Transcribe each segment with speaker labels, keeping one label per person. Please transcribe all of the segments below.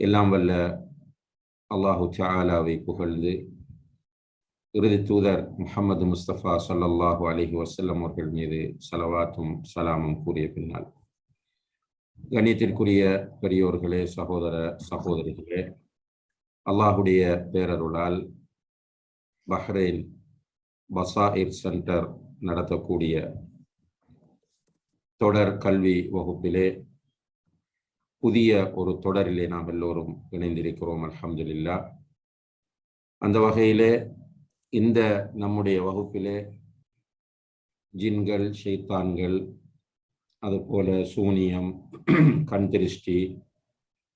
Speaker 1: எல்லாம் வல்ல அல்லாஹு சாலாவை புகழ்ந்து இறுதி தூதர் முகமது முஸ்தபா சல்லல்லாஹு அலஹி வசல்லம் அவர்கள் மீது சலவாத்தும் சலாமும் கூறிய பின்னால். கணியத்திற்குரிய பெரியோர்களே சகோதர சகோதரிகளே அல்லாஹுடைய பேரருளால் பஹ்ரைன் பசாயிர் சென்டர் நடத்தக்கூடிய தொடர் கல்வி வகுப்பிலே புதிய ஒரு தொடரிலே நாம் எல்லோரும் இணைந்திருக்கிறோம் அலமதுல்லா அந்த வகையிலே இந்த நம்முடைய வகுப்பிலே ஜின்கள் ஷெய்தான்கள் அதுபோல சூனியம் கண் திருஷ்டி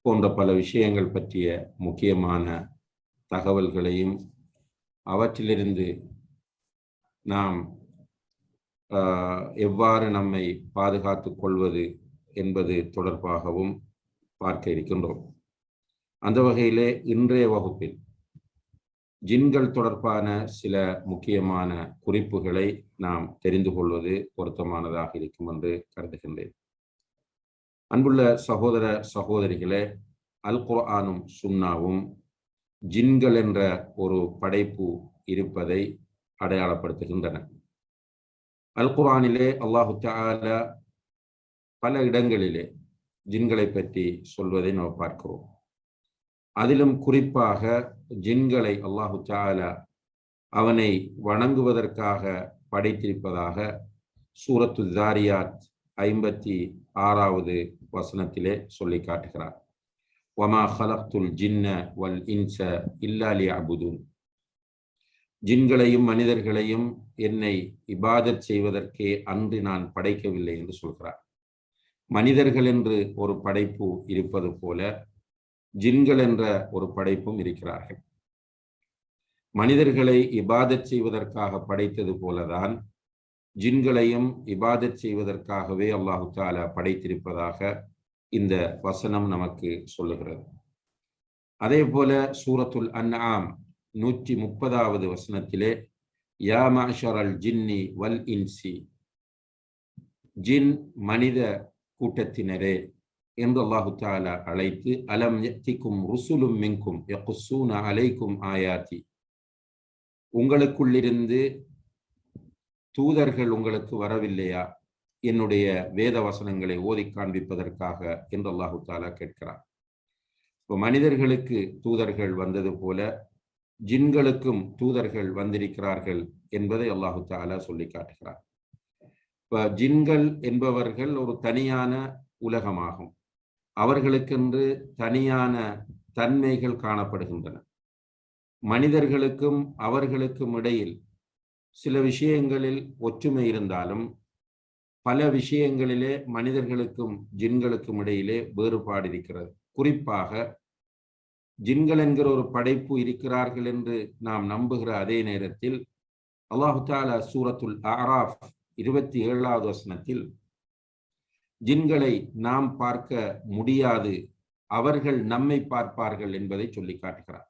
Speaker 1: போன்ற பல விஷயங்கள் பற்றிய முக்கியமான தகவல்களையும் அவற்றிலிருந்து நாம் எவ்வாறு நம்மை பாதுகாத்து கொள்வது என்பது தொடர்பாகவும் பார்க்க இருக்கின்றோம். அந்த வகையிலே இன்றைய வகுப்பில் ஜின்கள் தொடர்பான சில முக்கியமான குறிப்புகளை நாம் தெரிந்து கொள்வது பொருத்தமானதாக இருக்கும் என்று கருதுகின்றேன். அன்புள்ள சகோதர சகோதரிகளே அல் குர்ஆனும் சுன்னாவும் ஜின்கள் என்ற ஒரு படைப்பு இருப்பதை அடையாளப்படுத்துகின்றன. அல் குர்ஆனிலே அல்லாஹு பல இடங்களிலே ஜின்களை பற்றி சொல்வதை நாம் பார்க்கிறோம். அதிலும் குறிப்பாக ஜின்களை அல்லாஹு தாலா அவனை வணங்குவதற்காக படைத்திருப்பதாக சூரத்து தாரியாத் ஐம்பத்தி ஆறாவது வசனத்திலே சொல்லி காட்டுகிறார். வமா ஹலக்துல் ஜின்ன வல் இன்ச இல்லாலி அபுதுன் ஜின்களையும் மனிதர்களையும் என்னை இபாதத் செய்வதற்கே அன்று நான் படைக்கவில்லை என்று சொல்கிறார். மனிதர்கள் என்று ஒரு படைப்பு இருப்பது போல ஜின்கள் என்ற ஒரு படைப்பும் இருக்கிறார்கள். மனிதர்களை இபாதச் செய்வதற்காக படைத்தது போலதான் ஜின்களையும் இபாதச் செய்வதற்காகவே அல்லாஹு தாலா படைத்திருப்பதாக இந்த வசனம் நமக்கு சொல்லுகிறது. அதே போல சூரத்துல் அன்ஆம் நூற்றி முப்பதாவது வசனத்திலே யா மாஷர் அல் ஜின்னி வல் இன்சி ஜின் மனித கூட்டத்தினரே என்று அல்லாஹு தாலா அழைத்து அலம் எத்திக்கும் ருசுலும் மின்கும் எக்குசூன அலைக்கும் ஆயாத்தி. உங்களுக்குள்ளிருந்து தூதர்கள் உங்களுக்கு வரவில்லையா? என்னுடைய வேத வசனங்களை ஓதி காண்பிப்பதற்காக என்று அல்லாஹு தாலா கேட்கிறார் இப்போ மனிதர்களுக்கு தூதர்கள் வந்தது போல ஜின்களுக்கும் தூதர்கள் வந்திருக்கிறார்கள் என்பதை அல்லாஹு தாலா சொல்லி காட்டுகிறார் ஜின்கள் என்பவர்கள் ஒரு தனியான உலகமாகும். அவர்களுக்கென்று தனியான தன்மைகள் காணப்படுகின்றன. மனிதர்களுக்கும் அவர்களுக்கும் இடையில் சில விஷயங்களில் ஒற்றுமை இருந்தாலும் பல விஷயங்களிலே மனிதர்களுக்கும் ஜின்களுக்கும் இடையிலே வேறுபாடு இருக்கிறது. குறிப்பாக ஜின்கள் என்கிற ஒரு படைப்பு இருக்கிறார்கள் என்று நாம் நம்புகிற அதே நேரத்தில் அல்லாஹு தாலா சூரத்துல் ஆராஃப் இருபத்தி ஏழாவது வசனத்தில் ஜின்களை நாம் பார்க்க முடியாது அவர்கள் நம்மை பார்ப்பார்கள் என்பதை சொல்லி காட்டுகிறார்.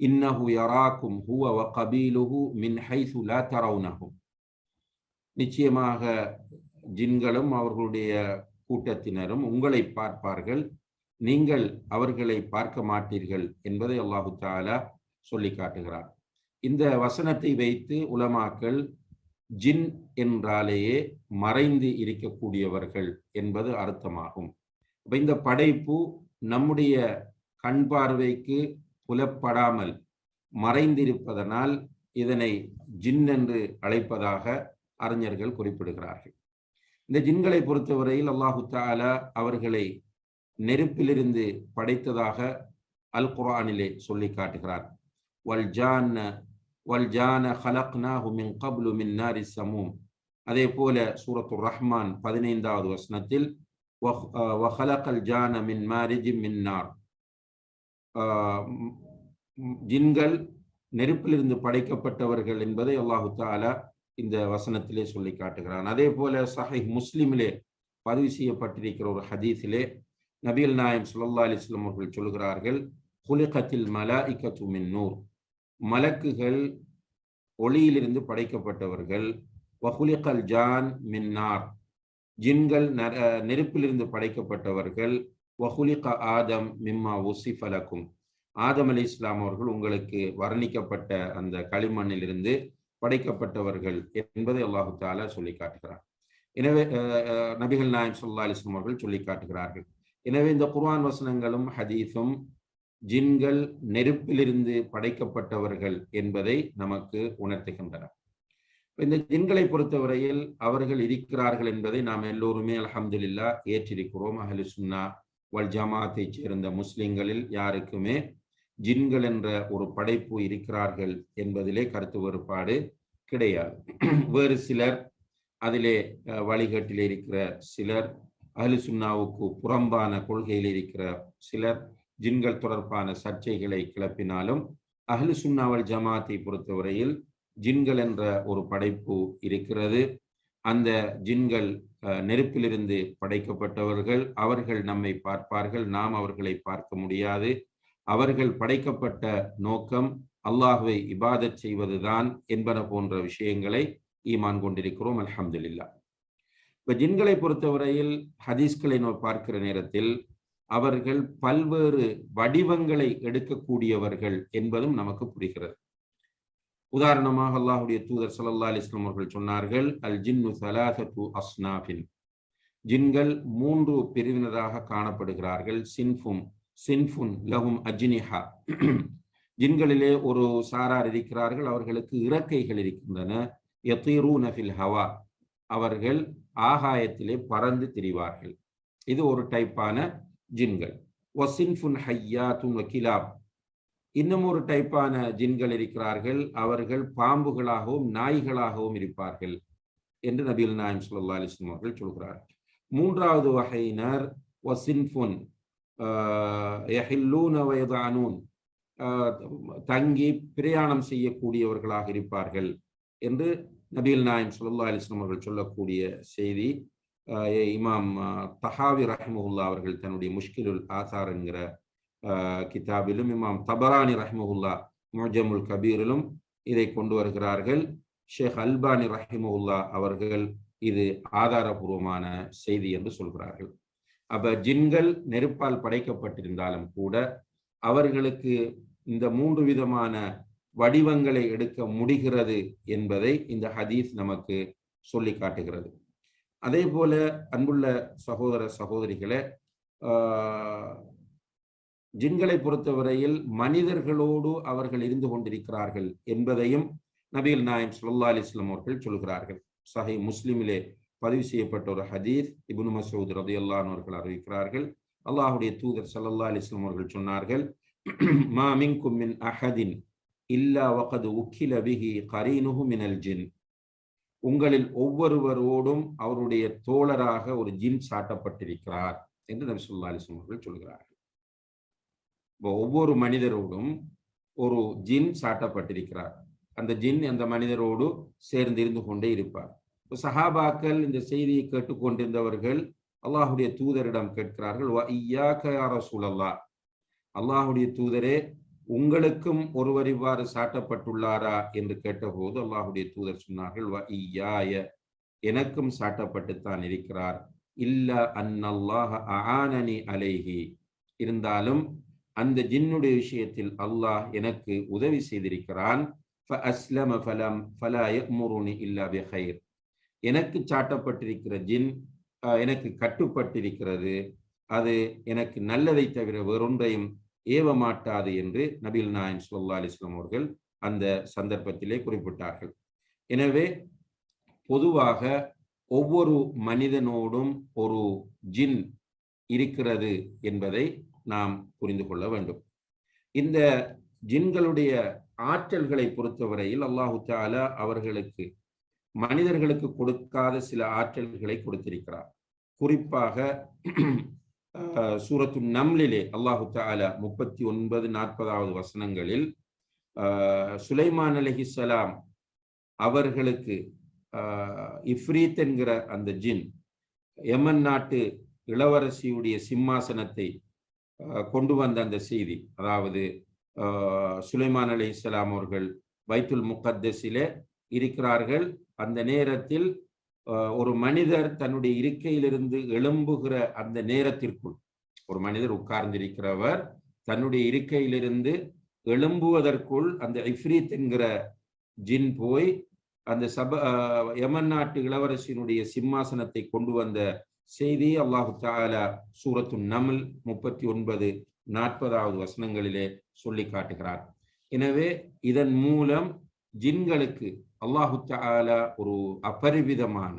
Speaker 1: இன்னஹு யராக்கும் ஹுவ வ கபீலுஹு மின் ஹைசு லா தரவுனஹும். நிச்சயமாக ஜின்களும் அவர்களுடைய கூட்டத்தினரும் உங்களை பார்ப்பார்கள் நீங்கள் அவர்களை பார்க்க மாட்டீர்கள் என்பதை அல்லாஹு தாலா சொல்லி காட்டுகிறார். இந்த வசனத்தை வைத்து உலமாக்கள் ஜின் என்றாலேயே மறைந்து இருக்கக்கூடியவர்கள் என்பது அர்த்தமாகும். இந்த படைப்பு நம்முடைய கண் பார்வைக்கு புலப்படாமல் மறைந்திருப்பதனால் இதனை ஜின் என்று அழைப்பதாக அறிஞர்கள் குறிப்பிடுகிறார்கள். இந்த ஜின்களை பொறுத்தவரையில் அல்லாஹு தாலா அவர்களை நெருப்பிலிருந்து படைத்ததாக அல் குரானிலே சொல்லி காட்டுகிறார். வல் ஜான் வல்ஜான ஹலக்னாஹு மின் கப்லு மின் நாரி சமூம் அதே போல சூரத்து ரஹ்மான் பதினைந்தாவது வசனத்தில் வஹலகல் ஜான மின் மாரிஜி மின் நார் ஜின்கள் நெருப்பிலிருந்து படைக்கப்பட்டவர்கள் என்பதை அல்லாஹு தாலா இந்த வசனத்திலே சொல்லி காட்டுகிறான். அதே போல சஹை முஸ்லிமிலே பதிவு செய்யப்பட்டிருக்கிற ஒரு ஹதீஸிலே நபீல் நாயம் சுல்லா அலிஸ்லாம் அவர்கள் சொல்கிறார்கள் குலிகத்தில் மலாஇகத்து மின் நூர். மலக்குகள் ஒளியிலிருந்து படைக்கப்பட்டவர்கள். வஹுலிகல் ஜான் மின்னார். ஜின்கள் நெருப்பிலிருந்து படைக்கப்பட்டவர்கள். வஹுலிக ஆதம் மிம்மா உசிஃபலக்கும் ஆதம் அலி இஸ்லாம் அவர்கள் உங்களுக்கு வர்ணிக்கப்பட்ட அந்த களிமண்ணிலிருந்து படைக்கப்பட்டவர்கள் என்பதை அல்லாஹு தாலா சொல்லி காட்டுகிறார் எனவே நபிகள் நாயம் சொல்லா அலிஸ்லாம் அவர்கள் சொல்லி காட்டுகிறார்கள். எனவே இந்த குர்ஆன் வசனங்களும் ஹதீஸும் ஜின்கள் நெருப்பிலிருந்து படைக்கப்பட்டவர்கள் என்பதை நமக்கு உணர்த்துகின்றன. இந்த ஜின்களை பொறுத்தவரையில் அவர்கள் இருக்கிறார்கள் என்பதை நாம் எல்லோருமே அலமதுல்லா ஏற்றிருக்கிறோம். அஹலு சுன்னா வல் ஜமாத்தை சேர்ந்த முஸ்லிம்களில் யாருக்குமே ஜின்கள் என்ற ஒரு படைப்பு இருக்கிறார்கள் என்பதிலே கருத்து வேறுபாடு கிடையாது. வேறு சிலர் அதிலே வழிகட்டில் இருக்கிற சிலர் அஹலு சுன்னாவுக்கு புறம்பான கொள்கையில் இருக்கிற சிலர் ஜின்கள் தொடர்பான சர்ச்சைகளை கிளப்பினாலும் அஹ்லு சுன்னாவல் ஜமாத்தை பொறுத்தவரையில் ஜின்கள் என்ற ஒரு படைப்பு இருக்கிறது. அந்த ஜின்கள் நெருப்பிலிருந்து படைக்கப்பட்டவர்கள் அவர்கள் நம்மை பார்ப்பார்கள் நாம் அவர்களை பார்க்க முடியாது. அவர்கள் படைக்கப்பட்ட நோக்கம் அல்லாஹுவை இபாதத் செய்வதுதான் என்பன போன்ற விஷயங்களை ஈமான் கொண்டிருக்கிறோம் அலமதுல்லா இப்ப ஜின்களை பொறுத்தவரையில் ஹதீஸ்களை நோ பார்க்கிற நேரத்தில் அவர்கள் பல்வேறு வடிவங்களை எடுக்கக்கூடியவர்கள் என்பதும் நமக்கு புரிகிறது. உதாரணமாக அல்லாஹுடைய தூதர் சல்லா அலிஸ்லாம் அவர்கள் சொன்னார்கள் அல் ஜின்னு சலாசத்து ஜின்கள் மூன்று பிரிவினராக காணப்படுகிறார்கள். சின்ஃபும் சின்ஃபுன் லஹும் அஜினிஹா. ஜின்களிலே ஒரு சாரார் இருக்கிறார்கள் அவர்களுக்கு இறக்கைகள் இருக்கின்றன. யத்தீரூனஃபில் ஹவா. அவர்கள் ஆகாயத்திலே பறந்து திரிவார்கள். இது ஒரு டைப்பான ஜின்கள். ஒசின்ஃபுன் ஹையாத்துன் வக்கிலாப் இன்னும் ஒரு டைப்பான ஜின்கள் இருக்கிறார்கள். அவர்கள் பாம்புகளாகவும் நாய்களாகவும் இருப்பார்கள் என்று நபீல் நாயம் சுல்லா அலிஸ்லாம் அவர்கள் சொல்கிறார்கள். மூன்றாவது வகையினர் ஒசின்ஃபுன் வயதானூன் தங்கி பிரயாணம் செய்யக்கூடியவர்களாக இருப்பார்கள் என்று நபீல் நாயம் சுல்லா அலிஸ்லாம் அவர்கள் சொல்லக்கூடிய செய்தி. இமாம் தஹாவி ரஹ்முல்லா அவர்கள் தன்னுடைய முஷ்கிலுல் ஆசார் என்கிற கிதாபிலும் இமாம் தபரானி ரஹ்முல்லா முஜமுல் கபீரிலும் இதை கொண்டு வருகிறார்கள். ஷேக் அல்பானி ரஹிமுல்லா அவர்கள் இது ஆதாரபூர்வமான செய்தி என்று சொல்கிறார்கள். அப்ப ஜின்கள் நெருப்பால் படைக்கப்பட்டிருந்தாலும் கூட அவர்களுக்கு இந்த மூன்று விதமான வடிவங்களை எடுக்க முடிகிறது என்பதை இந்த ஹதீஸ் நமக்கு சொல்லி காட்டுகிறது. அதே போல அன்புள்ள சகோதர சகோதரிகளை ஜின்களை பொறுத்தவரையில் மனிதர்களோடு அவர்கள் இருந்து கொண்டிருக்கிறார்கள் என்பதையும் நபீல் நாயம் சுல்லா அலிஸ்லாம் அவர்கள் சொல்கிறார்கள். சஹை முஸ்லிமிலே பதிவு செய்யப்பட்ட ஒரு ஹதீஸ் இபுன் மசூத் ரதி அவர்கள் அறிவிக்கிறார்கள். அல்லாஹுடைய தூதர் சல்லா அலிஸ்லாம் அவர்கள் சொன்னார்கள் மா மின் அஹதின் இல்லா வகது உக்கில பிஹி கரீனுஹு மினல் ஜின். உங்களில் ஒவ்வொருவரோடும் அவருடைய தோழராக ஒரு ஜின் சாட்டப்பட்டிருக்கிறார் என்று நபி சொல்லா அலிஸ்லாம் அவர்கள் சொல்கிறார்கள். இப்போ ஒவ்வொரு மனிதரோடும் ஒரு ஜின் சாட்டப்பட்டிருக்கிறார். அந்த ஜின் அந்த மனிதரோடு சேர்ந்து இருந்து கொண்டே இருப்பார். சஹாபாக்கள் இந்த செய்தியை கேட்டுக்கொண்டிருந்தவர்கள் அல்லாஹுடைய தூதரிடம் கேட்கிறார்கள் சூழல்லா அல்லாஹுடைய தூதரே உங்களுக்கும் ஒருவர் இவ்வாறு சாட்டப்பட்டுள்ளாரா என்று கேட்டபோது அல்லாஹுடைய தூதர் சொன்னார்கள் ஐயாய எனக்கும் சாட்டப்பட்டுத்தான் இருக்கிறார். இல்ல அன்னல்லாஹ ஆனனி அலைஹி. இருந்தாலும் அந்த ஜின்னுடைய விஷயத்தில் அல்லாஹ் எனக்கு உதவி செய்திருக்கிறான். எனக்கு சாட்டப்பட்டிருக்கிற ஜின் எனக்கு கட்டுப்பட்டிருக்கிறது. அது எனக்கு நல்லதை தவிர வேறொன்றையும் ஏவ மாட்டாது என்று நபில் நாயன் சொல்லா அலிஸ்லாம் அவர்கள் அந்த சந்தர்ப்பத்திலே குறிப்பிட்டார்கள். எனவே பொதுவாக ஒவ்வொரு மனிதனோடும் ஒரு ஜின் இருக்கிறது என்பதை நாம் புரிந்து கொள்ள வேண்டும். இந்த ஜின்களுடைய ஆற்றல்களை பொறுத்தவரையில் அல்லாஹு தாலா அவர்களுக்கு மனிதர்களுக்கு கொடுக்காத சில ஆற்றல்களை கொடுத்திருக்கிறார். குறிப்பாக சூரத்து நம்லிலே அல்லாஹு தாலா முப்பத்தி ஒன்பது நாற்பதாவது வசனங்களில் சுலைமான் அலஹிசலாம் அவர்களுக்கு இஃப்ரீத் என்கிற அந்த ஜின் எமன் நாட்டு இளவரசியுடைய சிம்மாசனத்தை கொண்டு வந்த அந்த செய்தி. அதாவது சுலைமான் அலி இஸ்லாம் அவர்கள் வைத்துல் முகத்தஸிலே இருக்கிறார்கள். அந்த நேரத்தில் ஒரு மனிதர் தன்னுடைய இருக்கையிலிருந்து எழும்புகிற அந்த நேரத்திற்குள் ஒரு மனிதர் உட்கார்ந்திருக்கிறவர் தன்னுடைய இருக்கையிலிருந்து எழும்புவதற்குள் அந்த இஃப்ரீத் என்கிற ஜின் போய் அந்த சப யமன் நாட்டு இளவரசியினுடைய சிம்மாசனத்தை கொண்டு வந்த செய்தி அல்லாஹு தாலா சூரத்து நமல் முப்பத்தி ஒன்பது நாற்பதாவது வசனங்களிலே சொல்லி காட்டுகிறார். எனவே இதன் மூலம் ஜின்களுக்கு அல்லாஹு தாலா ஒரு அபரிவிதமான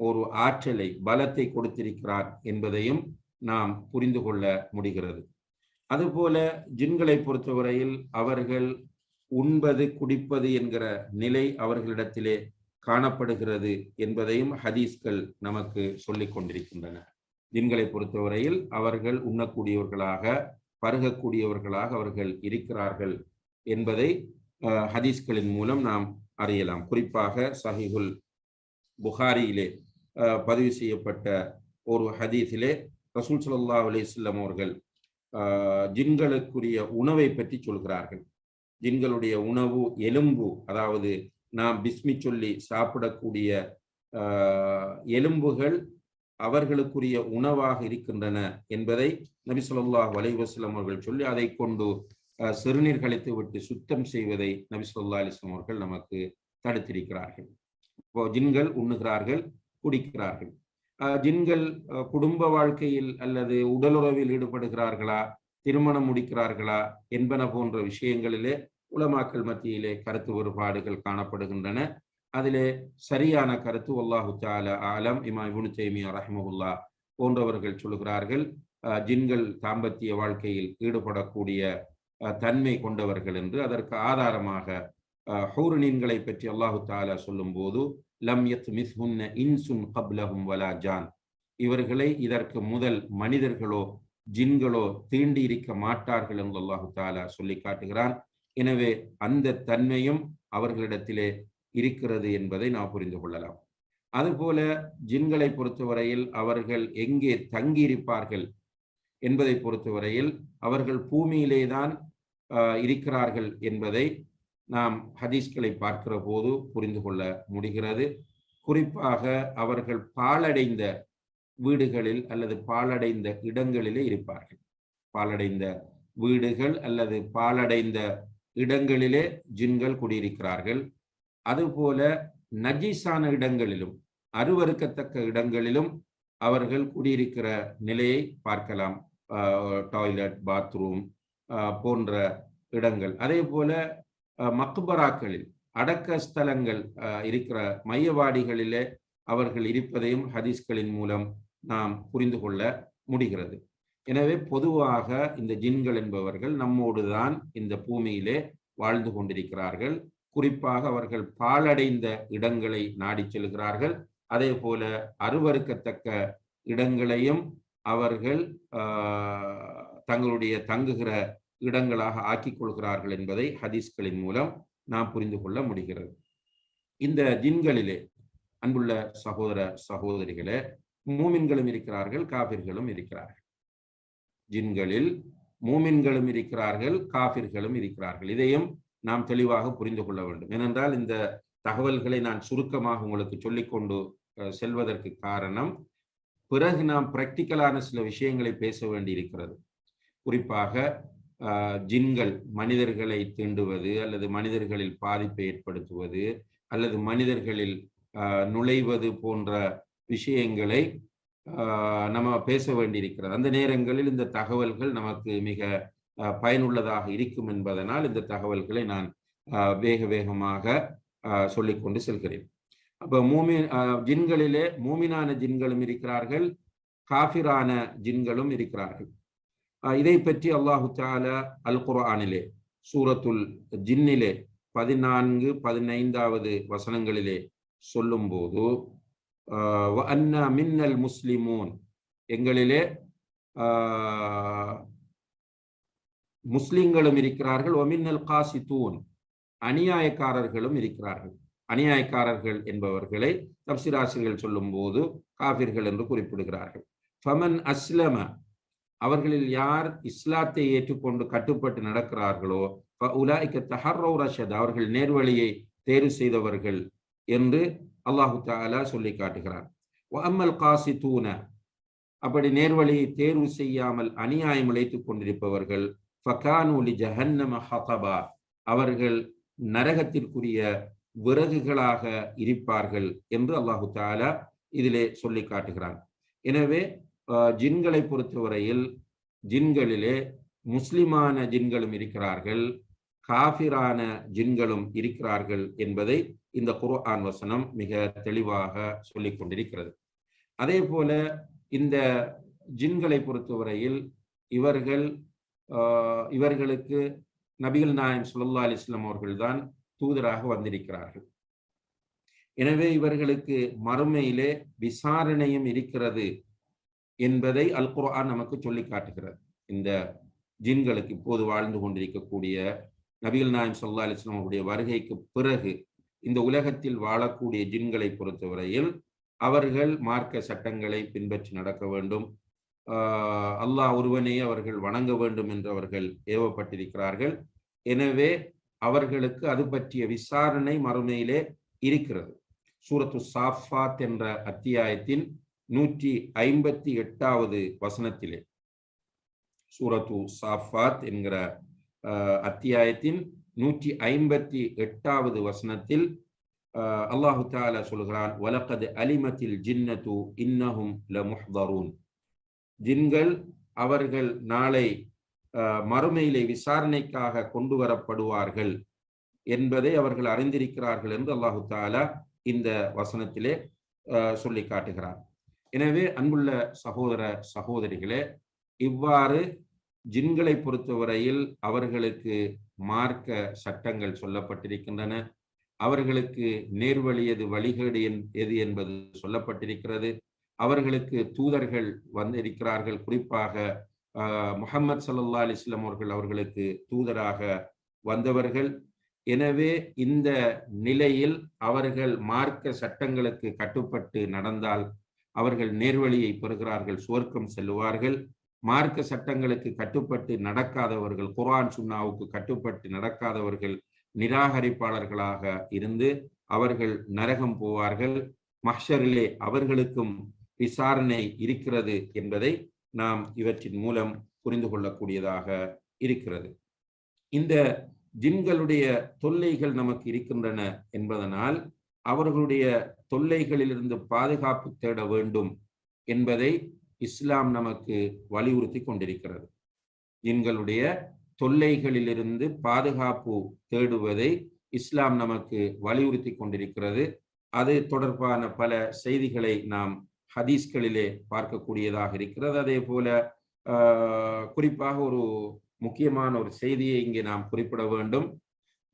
Speaker 1: ஒரு ஆற்றலை பலத்தை கொடுத்திருக்கிறார் என்பதையும் நாம் புரிந்து கொள்ள முடிகிறது. அதுபோல ஜின்களை பொறுத்தவரையில் அவர்கள் உண்பது குடிப்பது என்கிற நிலை அவர்களிடத்திலே காணப்படுகிறது என்பதையும் ஹதீஸ்கள் நமக்கு சொல்லிக் கொண்டிருக்கின்றன. ஜின்களை பொறுத்தவரையில் அவர்கள் உண்ணக்கூடியவர்களாக பருகக்கூடியவர்களாக அவர்கள் இருக்கிறார்கள் என்பதை ஹதீஸ்களின் மூலம் நாம் அறியலாம். குறிப்பாக சஹிகுல் புகாரியிலே பதிவு செய்யப்பட்ட ஒரு ஹதீஸிலே ரசூல் சல்லா அலிஸ்லம் அவர்கள் ஜின்களுக்குரிய உணவை பற்றி சொல்கிறார்கள். ஜின்களுடைய உணவு எலும்பு அதாவது நாம் பிஸ்மி சொல்லி சாப்பிடக்கூடிய எலும்புகள் அவர்களுக்குரிய உணவாக இருக்கின்றன என்பதை நபி சொல்லாஹ் வலைவசலம் அவர்கள் சொல்லி அதை கொண்டு சிறுநீர் கழித்து விட்டு சுத்தம் செய்வதை நபி சொல்லா அலிஸ்லாம் அவர்கள் நமக்கு தடுத்திருக்கிறார்கள். இப்போ ஜின்கள் உண்ணுகிறார்கள் குடிக்கிறார்கள். ஜின்கள் குடும்ப வாழ்க்கையில் அல்லது உடலுறவில் ஈடுபடுகிறார்களா திருமணம் முடிக்கிறார்களா என்பன போன்ற விஷயங்களிலே உலமாக்கள் மத்தியிலே கருத்து வேறுபாடுகள் காணப்படுகின்றன. அதிலே சரியான கருத்து அல்லாஹு தால ஆலம் இமா இபுனு தேமியா ரஹமுல்லா போன்றவர்கள் சொல்கிறார்கள் ஜின்கள் தாம்பத்திய வாழ்க்கையில் ஈடுபடக்கூடிய தன்மை கொண்டவர்கள் என்று அதற்கு ஆதாரமாக ஹூருனீன்களை பற்றி அல்லாஹு தாலா சொல்லும் போது லம் யத் மிஸ்ஹுன்ன இன்சுன் கப்லஹும் வலா ஜான். இவர்களை இதற்கு முதல் மனிதர்களோ ஜின்களோ தீண்டி இருக்க மாட்டார்கள் என்று அல்லாஹு தாலா சொல்லி காட்டுகிறான். எனவே அந்த தன்மையும் அவர்களிடத்திலே இருக்கிறது என்பதை நாம் புரிந்து கொள்ளலாம். அதுபோல ஜின்களை பொறுத்தவரையில் அவர்கள் எங்கே தங்கியிருப்பார்கள் என்பதை பொறுத்தவரையில் அவர்கள் பூமியிலே தான் இருக்கிறார்கள் என்பதை நாம் ஹதீஸ்களை பார்க்கிற போது புரிந்து கொள்ள முடிகிறது. குறிப்பாக அவர்கள் பாலடைந்த வீடுகளில் அல்லது பாலடைந்த இடங்களிலே இருப்பார்கள். பாலடைந்த வீடுகள் அல்லது பாலடைந்த இடங்களிலே ஜின்கள் குடியிருக்கிறார்கள். அதுபோல நஜீஸான இடங்களிலும் அருவறுக்கத்தக்க இடங்களிலும் அவர்கள் குடியிருக்கிற நிலையை பார்க்கலாம். டாய்லெட் பாத்ரூம் போன்ற இடங்கள். அதே போல மக்பராக்களில் அடக்க ஸ்தலங்கள் இருக்கிற மையவாடிகளிலே அவர்கள் இருப்பதையும் ஹதீஸ்களின் மூலம் நாம் புரிந்து கொள்ள முடிகிறது. எனவே பொதுவாக இந்த ஜின்கள் என்பவர்கள் நம்மோடு தான் இந்த பூமியிலே வாழ்ந்து கொண்டிருக்கிறார்கள். குறிப்பாக அவர்கள் பாலடைந்த இடங்களை நாடி செல்கிறார்கள். அதே போல அருவறுக்கத்தக்க இடங்களையும் அவர்கள் தங்களுடைய தங்குகிற இடங்களாக ஆக்கிக் கொள்கிறார்கள் என்பதை ஹதீஸ்களின் மூலம் நாம் புரிந்து கொள்ள முடிகிறது. இந்த ஜின்களிலே அன்புள்ள சகோதர சகோதரிகளே மூமின்களும் இருக்கிறார்கள் காபிர்களும் இருக்கிறார்கள். ஜின்களில் மூமின்களும் இருக்கிறார்கள் காபிர்களும் இருக்கிறார்கள். இதையும் நாம் தெளிவாக புரிந்து கொள்ள வேண்டும். ஏனென்றால் இந்த தகவல்களை நான் சுருக்கமாக உங்களுக்கு சொல்லிக்கொண்டு செல்வதற்கு காரணம் பிறகு நாம் பிராக்டிக்கலான சில விஷயங்களை பேச வேண்டி இருக்கிறது குறிப்பாக ஜின்கள் மனிதர்களை தீண்டுவது அல்லது மனிதர்களில் பாதிப்பை ஏற்படுத்துவது அல்லது மனிதர்களில் நுழைவது போன்ற விஷயங்களை நம்ம பேச வேண்டியிருக்கிறது. அந்த நேரங்களில் இந்த தகவல்கள் நமக்கு மிக பயனுள்ளதாக இருக்கும் என்பதனால் இந்த தகவல்களை நான் வேக வேகமாக சொல்லிக்கொண்டு செல்கிறேன். அப்போ மூமி ஜின்களிலே மூமினான ஜின்களும் இருக்கிறார்கள் காஃபிரான ஜின்களும் இருக்கிறார்கள். இதை பற்றி அல்லாஹு தாலா அல் குரானிலே சூரத்துல் ஜின்னிலே பதினான்கு பதினைந்தாவது வசனங்களிலே சொல்லும்போது அன்னா மின்னல் முஸ்லிமூன் எங்களிலே முஸ்லிம்களும் இருக்கிறார்கள் ஒமின்னல் காசித்தூன் அநியாயக்காரர்களும் இருக்கிறார்கள். அநியாயக்காரர்கள் என்பவர்களை தப்சிராசிரியர்கள் சொல்லும் போது காபிர்கள் என்று குறிப்பிடுகிறார்கள். ஃபமன் அஸ்லம அவர்களில் யார் இஸ்லாத்தை ஏற்றுக்கொண்டு கட்டுப்பட்டு நடக்கிறார்களோ உலாய்க்க தஹர்ரோ ரஷத் அவர்கள் நேர்வழியை தேர்வு செய்தவர்கள் என்று அல்லாஹு தாலா சொல்லி காட்டுகிறார். அம்மல் காசி தூன அப்படி நேர்வழியை தேர்வு செய்யாமல் அநியாயம் இழைத்துக் கொண்டிருப்பவர்கள் ஃபகானூலி ஜஹன்னம ஹதபா அவர்கள் நரகத்திற்குரிய விறகுகளாக இருப்பார்கள் என்று அல்லாஹு தாலா இதிலே சொல்லி காட்டுகிறான். எனவே ஜின்களை பொறுத்தவரையில் ஜின்களிலே முஸ்லிமான ஜின்களும் இருக்கிறார்கள் காபிரான ஜின்களும் இருக்கிறார்கள் என்பதை இந்த குர்ஆன் வசனம் மிக தெளிவாக சொல்லிக் கொண்டிருக்கிறது. அதே போல இந்த ஜின்களை பொறுத்தவரையில் இவர்கள் இவர்களுக்கு நபிகள் நாயம் சுல்லா அலிஸ்லாம் அவர்கள்தான் தூதராக வந்திருக்கிறார்கள். எனவே இவர்களுக்கு மறுமையிலே விசாரணையும் இருக்கிறது. என்பதை அல் குரான் நமக்கு சொல்லி காட்டுகிறது. இந்த ஜின்களுக்கு இப்போது வாழ்ந்து கொண்டிருக்கக்கூடிய நபிகள் நாயம் சொல்லா அலிஸ்லாம் அவருடைய வருகைக்கு பிறகு இந்த உலகத்தில் வாழக்கூடிய ஜின்களை பொறுத்தவரையில் அவர்கள் மார்க்க சட்டங்களை பின்பற்றி நடக்க வேண்டும். அல்லாஹ் ஒருவனே அவர்கள் வணங்க வேண்டும் என்று அவர்கள் ஏவப்பட்டிருக்கிறார்கள். எனவே அவர்களுக்கு அது பற்றிய விசாரணை மறுமையிலே இருக்கிறது. சூரத்து சாஃபாத் என்ற அத்தியாயத்தின் நூற்றி ஐம்பத்தி எட்டாவது வசனத்திலே. சூரத்து சாஃபாத் என்கிற அத்தியாயத்தின் நூற்றி ஐம்பத்தி எட்டாவது வசனத்தில் அல்லாஹு தாலா சொல்கிறான் வலக்கது அலிமத்தில் ஜின்னத்து இன்னஹும் ல முஹ்தரூன் ஜின்கள் அவர்கள் நாளை மறுமையிலே விசாரணைக்காக கொண்டு வரப்படுவார்கள் என்பதை அவர்கள் அறிந்திருக்கிறார்கள் என்று அல்லாஹு தாலா இந்த வசனத்திலே சொல்லி காட்டுகிறார் எனவே அன்புள்ள சகோதர சகோதரிகளே இவ்வாறு ஜின்களை பொறுத்தவரையில் அவர்களுக்கு மார்க்க சட்டங்கள் சொல்லப்பட்டிருக்கின்றன. அவர்களுக்கு நேர்வழி எது வழிகேடு எது என்பது சொல்லப்பட்டிருக்கிறது. அவர்களுக்கு தூதர்கள் வந்திருக்கிறார்கள். குறிப்பாக முகமது சல்லா அலிஸ்லாம் அவர்கள் அவர்களுக்கு தூதராக வந்தவர்கள். எனவே இந்த நிலையில் அவர்கள் மார்க்க சட்டங்களுக்கு கட்டுப்பட்டு நடந்தால் அவர்கள் நேர்வழியை பெறுகிறார்கள் சுவர்க்கம் செல்லுவார்கள். மார்க்க சட்டங்களுக்கு கட்டுப்பட்டு நடக்காதவர்கள் குரான் சுன்னாவுக்கு கட்டுப்பட்டு நடக்காதவர்கள் நிராகரிப்பாளர்களாக இருந்து அவர்கள் நரகம் போவார்கள். மஹ்ஷரிலே அவர்களுக்கும் விசாரணை இருக்கிறது என்பதை நாம் இவற்றின் மூலம் புரிந்து கொள்ளக்கூடியதாக இருக்கிறது. இந்த ஜின்களுடைய தொல்லைகள் நமக்கு இருக்கின்றன என்பதனால் அவர்களுடைய தொல்லைகளிலிருந்து பாதுகாப்பு தேட வேண்டும் என்பதை இஸ்லாம் நமக்கு வலியுறுத்தி கொண்டிருக்கிறது. எங்களுடைய தொல்லைகளிலிருந்து பாதுகாப்பு தேடுவதை இஸ்லாம் நமக்கு வலியுறுத்தி கொண்டிருக்கிறது. அது தொடர்பான பல செய்திகளை நாம் ஹதீஸ்களிலே பார்க்கக்கூடியதாக இருக்கிறது. அதே போல குறிப்பாக ஒரு முக்கியமான ஒரு செய்தியை இங்கே நாம் குறிப்பிட வேண்டும்.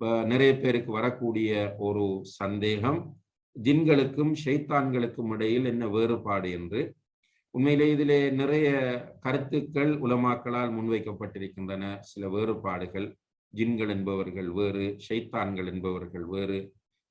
Speaker 1: நிறைய பேருக்கு வரக்கூடிய ஒரு சந்தேகம் ஜின்களுக்கும் ஷைத்தான்களுக்கும் இடையில் என்ன வேறுபாடு என்று. உண்மையிலே இதிலே நிறைய கருத்துக்கள் உலமாக்களால் முன்வைக்கப்பட்டிருக்கின்றன. சில வேறுபாடுகள் ஜின்கள் என்பவர்கள் வேறு ஷைத்தான்கள் என்பவர்கள் வேறு.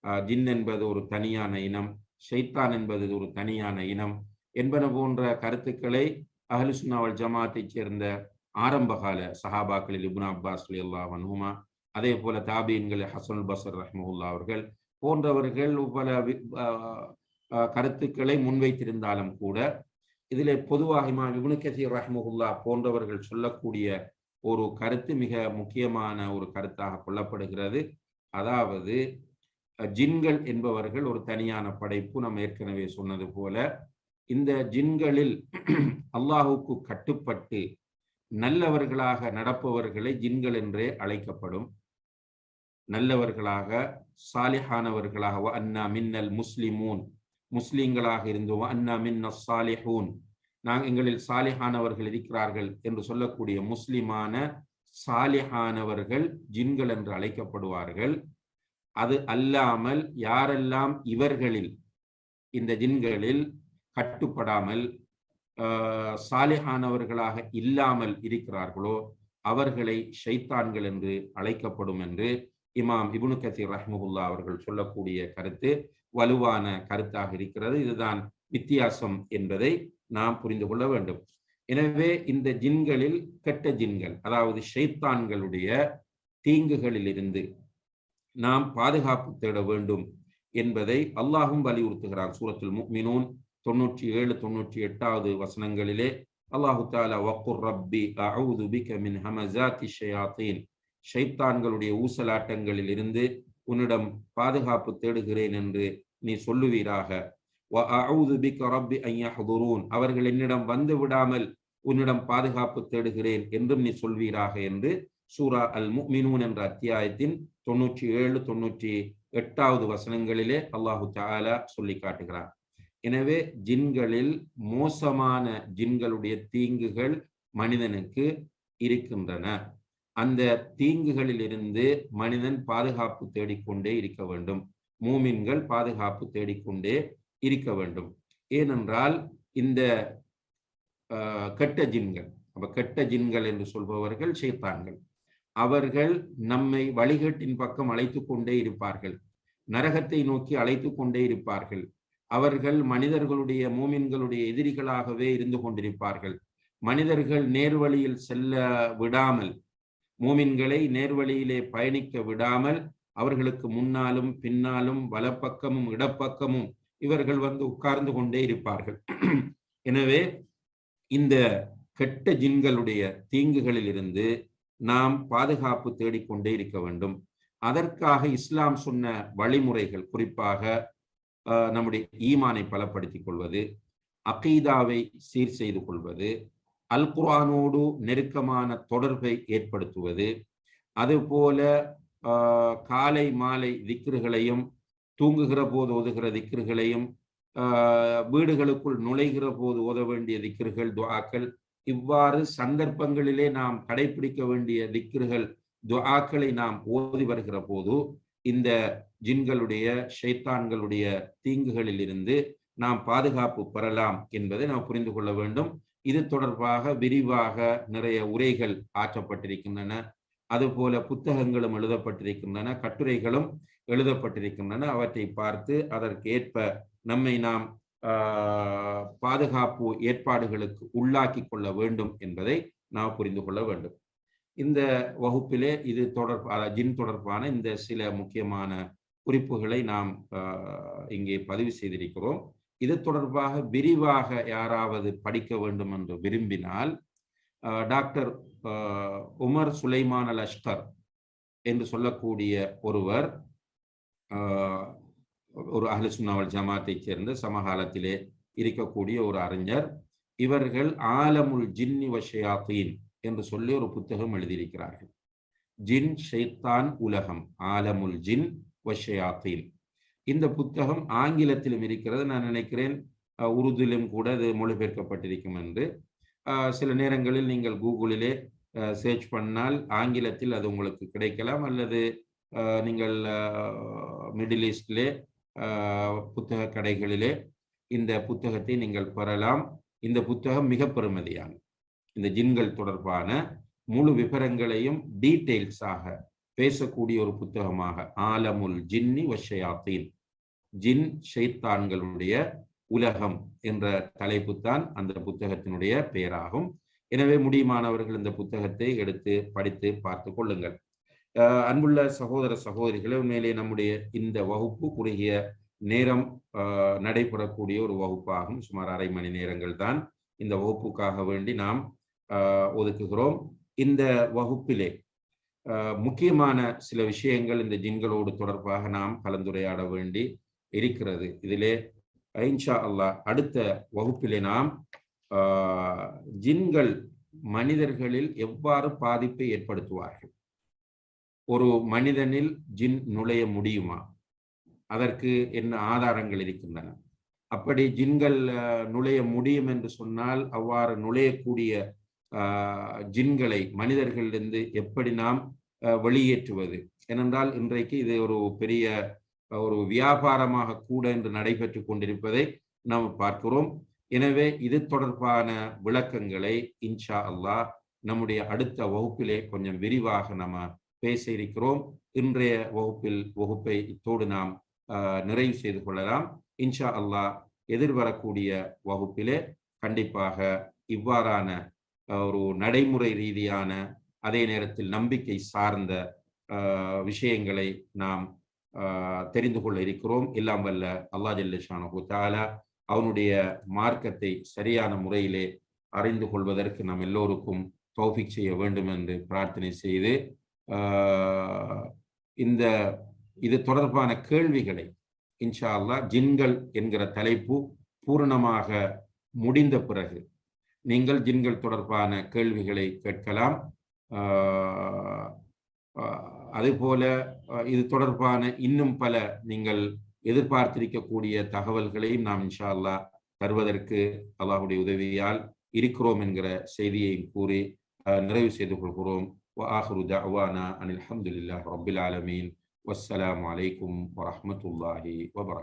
Speaker 1: ஜின் என்பது ஒரு தனியான இனம் ஷைத்தான் என்பது ஒரு தனியான இனம் என்பன போன்ற கருத்துக்களை அஹலுசுன்னாவல் ஜமாத்தைச் சேர்ந்த ஆரம்பகால சஹாபாக்களில் இபுன் அப்பாஸ் அல்லா வன்ஹுமா அதே போல தாபீன்கள் ஹசனுல் பசர் ரஹ்முல்லா அவர்கள் போன்றவர்கள் பல கருத்துக்களை முன்வைத்திருந்தாலும் கூட இதில் பொதுவாக இமாம் இபுனு கசீர் ரஹ்முல்லா போன்றவர்கள் சொல்லக்கூடிய ஒரு கருத்து மிக முக்கியமான ஒரு கருத்தாக கொள்ளப்படுகிறது. அதாவது ஜின்கள் என்பவர்கள் ஒரு தனியான படைப்பு. நம்ம ஏற்கனவே சொன்னது போல இந்த ஜின்களில் அல்லாஹுக்கு கட்டுப்பட்டு நல்லவர்களாக நடப்பவர்களை ஜின்கள் என்றே அழைக்கப்படும். நல்லவர்களாக சாலிஹானவர்களாக அண்ணா மின்னல் முஸ்லிமூன். முஸ்லீம்களாக இருந்தோம் அண்ணா மின்ன சாலிஹூன். நாங்கள் எங்களில் சாலிஹானவர்கள் இருக்கிறார்கள் என்று சொல்லக்கூடிய முஸ்லிமான சாலிஹானவர்கள் ஜின்கள் என்று அழைக்கப்படுவார்கள். அது அல்லாமல் யாரெல்லாம் இவர்களில் இந்த ஜின்களில் கட்டுப்படாமல் சாலிஹானவர்களாக இல்லாமல் இருக்கிறார்களோ அவர்களை ஷைத்தான்கள் என்று அழைக்கப்படும் என்று இமாம் இபுனு கசீர் ரஹ்முல்லா அவர்கள் சொல்லக்கூடிய கருத்து வலுவான கருத்தாக இருக்கிறது. இதுதான் வித்தியாசம் என்பதை நாம் புரிந்து கொள்ள வேண்டும். எனவே இந்த ஜின்களில் கெட்ட ஜின்கள் அதாவது ஷைத்தான்களுடைய தீங்குகளில் இருந்து நாம் பாதுகாப்பு தேட வேண்டும் என்பதை அல்லாஹும் வலியுறுத்துகிறான். சூரத்தில் மினூன் தொண்ணூற்றி ஏழு தொண்ணூற்றி எட்டாவது வசனங்களிலே அல்லாஹு தாலா வக்குர் ரப்பி அவுது பிக மின் ஹமசாத்தி ஷயாத்தீன் ஷைத்தான்களுடைய ஊசலாட்டங்களில் இருந்து உன்னிடம் பாதுகாப்பு தேடுகிறேன் என்று நீ சொல்லுவீராக. அவர்கள் என்னிடம் வந்து விடாமல் உன்னிடம் பாதுகாப்பு தேடுகிறேன் என்றும் நீ சொல்வீராக என்று சூரா அல் முக்மினூன் என்ற அத்தியாயத்தின் தொண்ணூற்றி ஏழு தொண்ணூற்றி எட்டாவது வசனங்களிலே அல்லாஹு தாலா சொல்லி காட்டுகிறார் எனவே ஜின்களில் மோசமான ஜின்களுடைய தீங்குகள் மனிதனுக்கு இருக்கின்றன. அந்த தீங்குகளில் இருந்து மனிதன் பாதுகாப்பு தேடிக்கொண்டே இருக்க வேண்டும். மூமின்கள் பாதுகாப்பு தேடிக்கொண்டே இருக்க வேண்டும். ஏனென்றால் இந்த கெட்ட ஜின்கள் அப்ப கெட்ட ஜின்கள் என்று சொல்பவர்கள் சேத்தான்கள். அவர்கள் நம்மை வழிகட்டின் பக்கம் அழைத்து கொண்டே இருப்பார்கள். நரகத்தை நோக்கி அழைத்து கொண்டே இருப்பார்கள். அவர்கள் மனிதர்களுடைய மூமின்களுடைய எதிரிகளாகவே இருந்து கொண்டிருப்பார்கள். மனிதர்கள் நேர்வழியில் செல்ல விடாமல் மூமின்களை நேர்வழியிலே பயணிக்க விடாமல் அவர்களுக்கு முன்னாலும் பின்னாலும் வலப்பக்கமும் இடப்பக்கமும் இவர்கள் வந்து உட்கார்ந்து கொண்டே இருப்பார்கள். எனவே இந்த கெட்ட ஜின்களுடைய தீங்குகளில் இருந்து நாம் பாதுகாப்பு தேடிக்கொண்டே இருக்க வேண்டும். அதற்காக இஸ்லாம் சொன்ன வழிமுறைகள் குறிப்பாக நம்முடைய ஈமானை பலப்படுத்திக் கொள்வது அகீதாவை சீர் செய்து கொள்வது அல் குரானோடு நெருக்கமான தொடர்பை ஏற்படுத்துவது. அதுபோல காலை மாலை திக்ருகளையும் தூங்குகிற போது ஓதுகிற திக்ருகளையும் வீடுகளுக்குள் நுழைகிற போது ஓத வேண்டிய திக்ருகள் துவாக்கள் இவ்வாறு சந்தர்ப்பங்களிலே நாம் கடைபிடிக்க வேண்டிய திக்ருகள் துவாக்களை நாம் ஓதி வருகிற போது இந்த ஜின்களுடைய ஷைத்தான்களுடைய தீங்குகளில் இருந்து நாம் பாதுகாப்பு பெறலாம் என்பதை நாம் புரிந்து கொள்ள வேண்டும். இது தொடர்பாக விரிவாக நிறைய உரைகள் ஆற்றப்பட்டிருக்கின்றன. அதுபோல புத்தகங்களும் எழுதப்பட்டிருக்கின்றன. கட்டுரைகளும் எழுதப்பட்டிருக்கின்றன. அவற்றை பார்த்து அதற்கேற்ப நம்மை நாம் பாதுகாப்பு ஏற்பாடுகளுக்கு உள்ளாக்கி கொள்ள வேண்டும் என்பதை நாம் புரிந்து கொள்ள வேண்டும். இந்த வகுப்பிலே இது தொடர்பான ஜின் தொடர்பான இந்த சில முக்கியமான குறிப்புகளை நாம் இங்கே பதிவு செய்திருக்கிறோம். இது தொடர்பாக விரிவாக யாராவது படிக்க வேண்டும் என்று விரும்பினால் டாக்டர் உமர் சுலைமான் அல் அஷ்கர் என்று சொல்லக்கூடிய ஒருவர் ஒரு அஹ்லுசுன்னாவல் ஜமாத்தைச் சேர்ந்த சமகாலத்திலே இருக்கக்கூடிய ஒரு அறிஞர். இவர்கள் ஆலமுல் ஜின்னி வஷயாத்தீன் என்று சொல்லி ஒரு புத்தகம் எழுதியிருக்கிறார்கள். ஜின் ஷைத்தான் உலகம் ஆலமுல் ஜின் வஷயாத்தீன் இந்த புத்தகம் ஆங்கிலத்திலும் இருக்கிறது. நான் நினைக்கிறேன் உருதிலும் கூட அது மொழிபெயர்க்கப்பட்டிருக்கும் என்று. சில நேரங்களில் நீங்கள் கூகுளிலே சர்ச் பண்ணால் ஆங்கிலத்தில் அது உங்களுக்கு கிடைக்கலாம். அல்லது நீங்கள் மிடில் ஈஸ்டிலே புத்தக கடைகளிலே இந்த புத்தகத்தை நீங்கள் பெறலாம். இந்த புத்தகம் மிக பெருமதியான இந்த ஜின்கள் தொடர்பான முழு விவரங்களையும் டீட்டெயில்ஸாக பேசக்கூடிய ஒரு புத்தகமாக ஆலமுல் ஜின்னி வஷயாத்தீன் ஜின் ஷைத்தான்களுடைய உலகம் என்ற தலைப்பு தான் அந்த புத்தகத்தினுடைய பெயராகும். எனவே முடியுமானவர்கள் இந்த புத்தகத்தை எடுத்து படித்து பார்த்து கொள்ளுங்கள். அன்புள்ள சகோதர சகோதரிகளை உண்மையிலே நம்முடைய இந்த வகுப்பு குறுகிய நேரம் நடைபெறக்கூடிய ஒரு வகுப்பாகும். சுமார் அரை மணி நேரங்கள் தான் இந்த வகுப்புக்காக வேண்டி நாம் ஒதுக்குகிறோம். இந்த வகுப்பிலே முக்கியமான சில விஷயங்கள் இந்த ஜின்களோடு தொடர்பாக நாம் கலந்துரையாட வேண்டி இருக்கிறது. இதிலே ஐன்ஷா அல்லாஹ் அடுத்த வகுப்பிலே நாம் ஜின்கள் மனிதர்களில் எவ்வாறு பாதிப்பை ஏற்படுத்துவார்கள்? ஒரு மனிதனில் ஜின் நுழைய முடியுமா? அதற்கு என்ன ஆதாரங்கள் இருக்கின்றன? அப்படி ஜின்கள் நுழைய முடியும் என்று சொன்னால் அவ்வாறு நுழையக்கூடிய ஜின்களை மனிதர்களிலிருந்து எப்படி நாம் வெளியேற்றுவது? ஏனென்றால் இன்றைக்கு இது ஒரு பெரிய ஒரு வியாபாரமாக கூட என்று நடைபெற்று கொண்டிருப்பதை நாம் பார்க்கிறோம். எனவே இது தொடர்பான விளக்கங்களை இன்ஷா அல்லாஹ் நம்முடைய அடுத்த வகுப்பிலே கொஞ்சம் விரிவாக நம்ம பேச இருக்கிறோம். இன்றைய வகுப்பில் வகுப்பை இத்தோடு நாம் நிறைவு செய்து கொள்ளலாம். இன்ஷா அல்லாஹ் எதிர்வரக்கூடிய வகுப்பிலே கண்டிப்பாக இவ்வாறான ஒரு நடைமுறை ரீதியான அதே நேரத்தில் நம்பிக்கை சார்ந்த விஷயங்களை நாம் தெரிந்து கொள்ள இருக்கிறோம். எல்லாம் வல்ல அல்லா ஜல்லஷானு தாலா அவனுடைய மார்க்கத்தை சரியான முறையிலே அறிந்து கொள்வதற்கு நாம் எல்லோருக்கும் தௌஃபிக் செய்ய வேண்டும் என்று பிரார்த்தனை செய்து இந்த இது தொடர்பான கேள்விகளை இன்ஷா அல்லா ஜின்கள் என்கிற தலைப்பு பூரணமாக முடிந்த பிறகு நீங்கள் ஜின்கள் தொடர்பான கேள்விகளை கேட்கலாம். அதுபோல இது தொடர்பான இன்னும் பல நீங்கள் எதிர்பார்த்திருக்கக்கூடிய தகவல்களையும் நாம் இன்ஷா அல்லா தருவதற்கு அல்லாஹுடைய உதவியால் இருக்கிறோம் என்கிற செய்தியையும் கூறி நிறைவு செய்து கொள்கிறோம் وآخر دعوانا أن الحمد لله رب العالمين والسلام عليكم ورحمة الله وبركاته